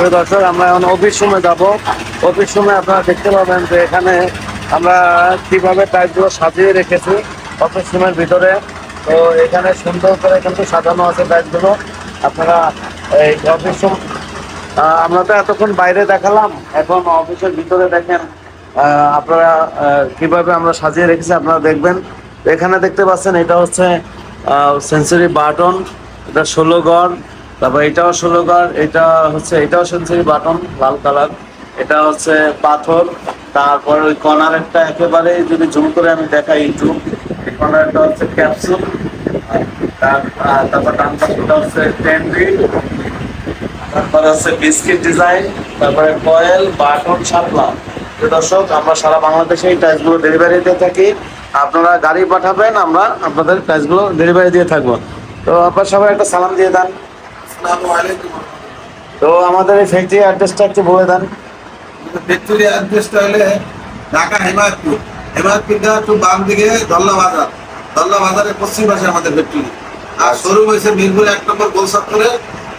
দর্শক, আমরা এখন অফিস রুমে যাব। অফিস রুমে আপনারা দেখতে পাবেন যে এখানে আমরা কীভাবে টাইলসগুলো সাজিয়ে রেখেছি অফিস রুমের ভিতরে। তো এখানে সুন্দর করে কিন্তু সাজানো আছে টাইলসগুলো। আপনারা এই অফিস রুম আমরা তো এতক্ষণ বাইরে দেখালাম। এখন অফিসের ভিতরে দেখেন আপনারা কীভাবে আমরা সাজিয়ে রেখেছি আপনারা দেখবেন। এখানে দেখতে পাচ্ছেন, এটা হচ্ছে সেঞ্চুরি বাটন এটা ষোলো গড়। তারপর এটাও ষোলো গড় এটা হচ্ছে এটাও সেঞ্চুরি বাটন, লাল কালার। এটা হচ্ছে পাথর। তারপর ওই কর্নারেরটা একেবারে যদি জুম করে আমি দেখাই একটু। এই কর্নারটা হচ্ছে ক্যাপসুল তারপর ডান পাশটা হচ্ছে টেন্ডি তারপরে হচ্ছে বিস্কিট ডিজাইন তারপরে কয়েল বাটন শাপলা তো দর্শক, আমরা সারা বাংলাদেশে এই টাইলসগুলো ডেলিভারি দিয়ে থাকি। আপনারা গাড়ি পাঠাবেন, আমরা আপনাদের টাইলসগুলো ডেলিভারি দিয়ে থাকব। তো আপনার সবাই একটা সালাম দিয়ে দেন। তো আমাদের এই ফ্যাক্টরি অ্যাড্রেসটা একটু বলে দেন। ফ্যাক্টরি অ্যাড্রেসটা হলে ঢাকা হেমায়তপুর। হেমায়তপুর দেওয়া একটু বাম দিকে দল্লা বাজার। দল্লা বাজারের পশ্চিম পাশে আমাদের ফ্যাক্টরি আর শোরুম হয়েছে মিরপুর এক নম্বর গোলসাত্তরে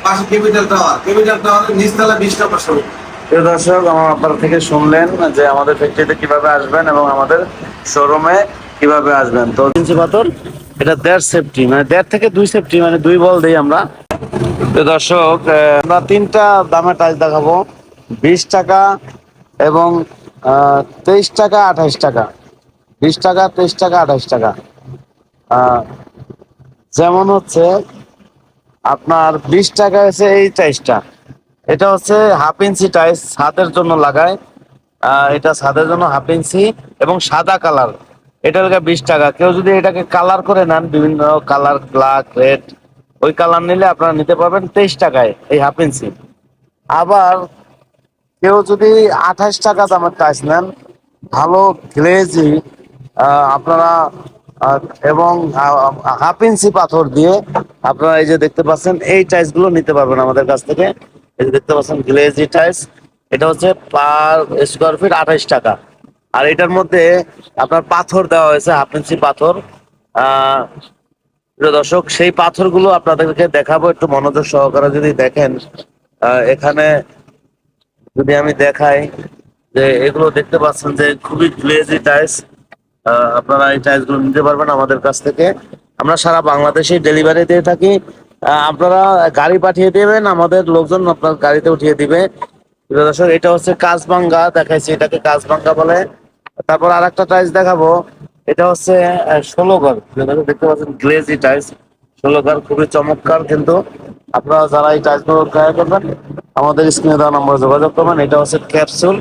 পাশে ক্যাপিটাল টাওয়ার ক্যাপিটাল টাওয়ারের নিচতলা বিশ নম্বর শোরুম প্রিয় দর্শক আমার আপনার থেকে শুনলেন যে আমাদের ফ্যাক্টরিতে কীভাবে আসবেন এবং আমাদের শোরুমে কীভাবে আসবেন। তো পাথর এটা দেড় সেফটি মানে দেড় থেকে দুই সেফটি মানে দুই বল দিই আমরা। দর্শক আমরা তিনটা দামে টাইস দেখাবো। বিশ টাকা এবং তেইশ টাকা, আঠাইশ টাকা। বিশ টাকা, তেইশ টাকা, আঠাইশ টাকা। যেমন হচ্ছে, আপনার বিশ টাকা হচ্ছে এই টাইসটা এটা হচ্ছে হাফ ইঞ্চি টাইস ছাদের জন্য লাগায়। এটা ছাদের জন্য হাফ ইঞ্চি এবং সাদা কালার। এটা হলো বিশ টাকা। কেউ যদি এটাকে কালার করে নেন, বিভিন্ন কালার ব্ল্যাক রেড ওই কালার নিলে আপনারা নিতে পারবেন তেইশ টাকায় এই হাফ ইঞ্চি আবার কেউ যদি আঠাশ টাকা দামের টাইস নেন, ভালো গ্লেজি আপনারা এবং হাফ ইঞ্চি পাথর দিয়ে আপনারা এই যে দেখতে পাচ্ছেন, এই টাইসগুলো নিতে পারবেন আমাদের কাছ থেকে। এই যে দেখতে পাচ্ছেন গ্লেজি টাইস এটা হচ্ছে পার স্কোয়ার ফিট আঠাইশ টাকা। আর এটার মধ্যে আপনার পাথর দেওয়া হয়েছে হাফ ইঞ্চি পাথর। প্রিয় দর্শক, সেই পাথরগুলো আপনাদেরকে দেখাবো, একটু মনোযোগ সহকারে যদি দেখেন এখানে যদি আমি দেখাই যে এগুলো দেখতে পাচ্ছেন যে খুবই গ্লেজি টাইলস আপনারা এই টাইলসগুলো নিতে পারবেন আমাদের কাছ থেকে। আমরা সারা বাংলাদেশে ডেলিভারি দিয়ে থাকি। আপনারা গাড়ি পাঠিয়ে দেবেন, আমাদের লোকজন আপনার গাড়িতে উঠিয়ে দিবে। প্রিয় দর্শক, এটা হচ্ছে কাজবাঙ্গা দেখাইছি এটাকে কাজবাঙ্গা বলে। তারপর আর একটা টাইলস দেখাবো। এটা হচ্ছে ষোলো ঘর। দেখতে পাচ্ছেন গ্লেজি টাইলস। ষোলো ঘর, খুবই চমৎকার, কিন্তু আপনারা যারা এই টাইলসগুলো ক্রয় করবেন, আমাদের স্ক্রিনে দেওয়া নম্বরে যোগাযোগ করবেন। এটা হচ্ছে ক্যাপসুল।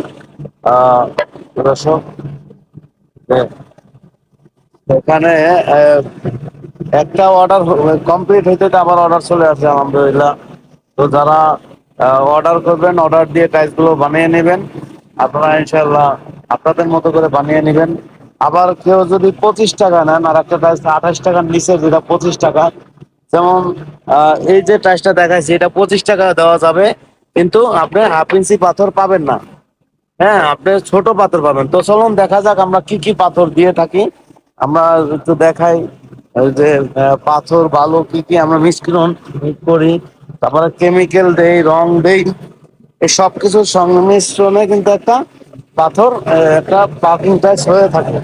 এখানে একটা অর্ডার কমপ্লিট হইতে আবার অর্ডার চলে আসে, আলহামদুলিল্লাহ। তো যারা অর্ডার করবেন, অর্ডার দিয়ে টাইলসগুলো বানিয়ে নেবেন, আপনারা ইনশাল্লাহ আপনাদের মতো করে বানিয়ে নেবেন। আবার কেউ যদি পঁচিশ টাকা নেন আর একটা টাইলস আঠাশ টাকার নিচে যেটা পঁচিশ টাকা, যেমন এই যে টাইসটা দেখাইছি, এটা পঁচিশ টাকা দেওয়া যাবে, কিন্তু আপনি হাফ ইঞ্চি পাথর পাবেন না। হ্যাঁ আপনি ছোট পাথর পাবেন। তো চলুন দেখা যাক আমরা কি কি পাথর দিয়ে থাকি। আমরা একটু দেখাই যে পাথর, বালু, কি কি আমরা মিশ্রণ করি। তারপরে কেমিক্যাল দেই, রং দেই, এই সব কিছুর সংমিশ্রণে কিন্তু একটা পাথর একটা পার্কিং টাইস হয়ে থাকে?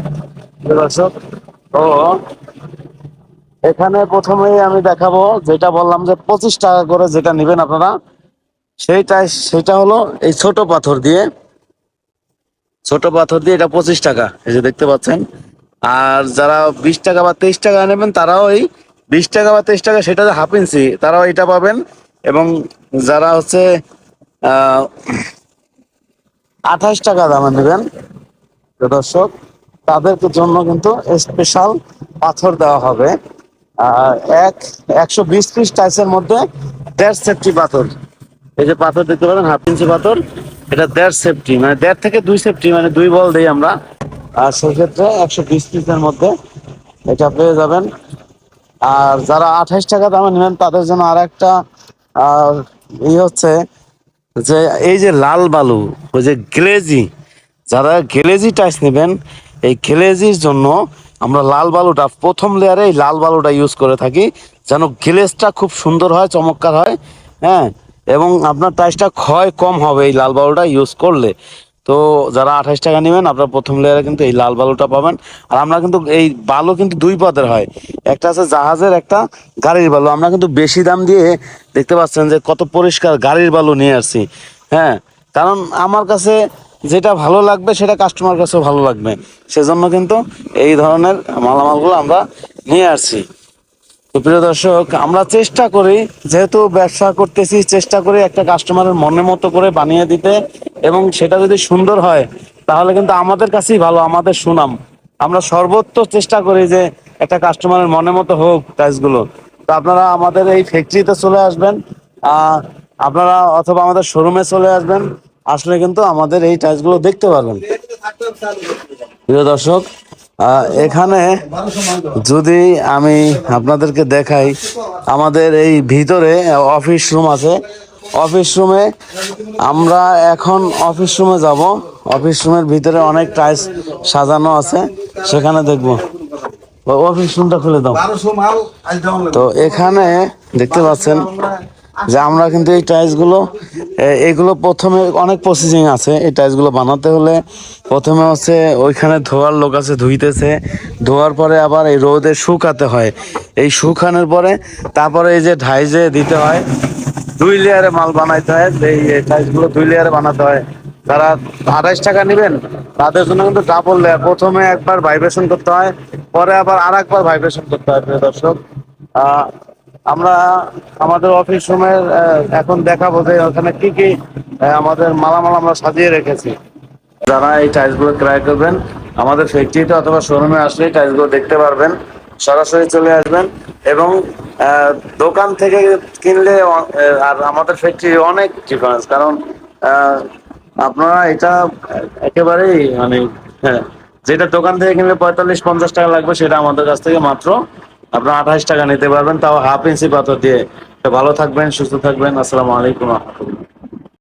তো এখানে প্রথমেই আমি দেখাবো, যেটা বললাম যে পঁচিশ টাকা করে যেটা নেবেন আপনারা, সেইটাই সেটা হলো এই ছোট পাথর দিয়ে। ছোট পাথর দিয়ে এটা পঁচিশ টাকা, এই যে দেখতে পাচ্ছেন। আর যারা বিশ টাকা বা তেইশ টাকা নেবেন, তারাও এই বিশ টাকা বা তেইশ টাকা, সেটা হাফ ইঞ্চি, তারাও এটা পাবেন। এবং যারা হচ্ছে আঠাশ টাকা দামে নেবেন দর্শক তাদের জন্য কিন্তু স্পেশাল পাথর দেওয়া হবে। এক, একশো বিশ পিস টাইসের মধ্যে দেড় সেফটি পাথর। এই যে পাথর দেখতে পারেন হাফ ইঞ্চি পাথর। এটা দেড় সেফটি মানে দেড় থেকে দুই সেফটি মানে দুই বল দিই আমরা। আর সেক্ষেত্রে একশো বিশ পিসের মধ্যে এটা পেয়ে যাবেন। আর যারা আঠাশ টাকা দামে নেবেন, তাদের জন্য আর একটা ই হচ্ছে যে এই যে লাল বালু, ওই যে গ্লেজি, যারা গ্লেজি টাইস নেবেন, এই গ্লেজির জন্য আমরা লাল বালুটা প্রথম লেয়ারে এই লাল বালুটা ইউজ করে থাকি, যেন গ্লেজটা খুব সুন্দর হয়, চমৎকার হয় হ্যাঁ? এবং আপনার টাইসটা ক্ষয় কম হবে এই লাল বালুটা ইউজ করলে। তো যারা আঠাশ টাকা নেবেন, আপনারা প্রথম লেয়ারে কিন্তু এই লাল বালুটা পাবেন। আর আমরা কিন্তু এই বালু কিন্তু দুই পদের হয়। একটা আছে জাহাজের, একটা গাড়ির বালু। আমরা কিন্তু বেশি দাম দিয়ে দেখতে পাচ্ছেন যে কত পরিষ্কার গাড়ির বালু নিয়ে আসছি। হ্যাঁ কারণ আমার কাছে যেটা ভালো লাগবে, সেটা কাস্টমার কাছেও ভালো লাগবে। সেজন্য কিন্তু এই ধরনের মালামালগুলো আমরা নিয়ে আসছি। তো প্রিয় দর্শক, আমরা চেষ্টা করি, যেহেতু ব্যবসা করতেছি, চেষ্টা করি একটা কাস্টমারের মনের মতো করে বানিয়ে দিতে এবং সেটা যদি সুন্দর হয়, তাহলে কিন্তু আমাদের কাছেই ভালো, আমাদের সুনাম। আমরা সর্বোচ্চ চেষ্টা করি যে একটা কাস্টমারের মনের মতো হোক টাইলসগুলো তো আপনারা আমাদের এই ফ্যাক্টরিতে চলে আসবেন আপনারা অথবা আমাদের শোরুমে চলে আসবেন, আসলে কিন্তু আমাদের এই টাইলসগুলো দেখতে পারবেন। প্রিয় দর্শক এখানে যদি আমি আপনাদেরকে দেখাই আমাদের এই ভিতরে অফিস রুম আছে। অফিস রুমে আমরা এখন অফিস রুমে যাব। অফিস রুমের ভিতরে অনেক টাইলস সাজানো আছে। সেখানে দেখব। অফিস রুমটা খুলে দাও। তো এখানে দেখতে পাচ্ছেন যে আমরা কিন্তু এই টাইলসগুলো এগুলো প্রথমে অনেক প্রসেসিং আছে। এই টাইলসগুলো বানাতে হলে প্রথমে হচ্ছে ওইখানে ধোয়ার লোক আছে ধুইতেছে। ধোয়ার পরে আবার এই রোদে শুকাতে হয়। এই শুকানোর পরে তারপরে এই যে ঢাইজে দিতে হয়, দুই লেয়ারে মাল বানাইতে হয়। এই টাইলসগুলো দুই লেয়ারে বানাতে হয়। তারা আড়াইশ টাকা নেবেন, তাদের জন্য কিন্তু ডাবল লেয়ার প্রথমে একবার ভাইব্রেশন করতে হয়, পরে আবার আর একবার ভাইব্রেশন করতে হয়, প্রিয় দর্শক। আমরা আমাদের অফিস রুমের এখন দেখাবো যে ওখানে কি কি আমাদের মালামাল আমরা সাজিয়ে রেখেছি। যারা এই টাইলসগুলো ক্রয় করবেন আমাদের ফ্যাক্টরিতে অথবা শোরুমে আসলে টাইলসগুলো দেখতে পারবেন সরাসরি চলে আসবেন এবং দোকান থেকে কিনলে আর আমাদের ফ্যাক্টরি অনেক ডিফারেন্স কারণ আপনারা এটা একেবারেই মানে হ্যাঁ, যেটা দোকান থেকে কিনলে পঁয়তাল্লিশ পঞ্চাশ টাকা লাগবে সেটা আমাদের কাছ থেকে মাত্র আপনার আঠাশ টাকা নিতে পারবেন, তাও হাফ ইঞ্চি পাথর দিয়ে। ভালো থাকবেন, সুস্থ থাকবেন। আসসালামু আলাইকুম।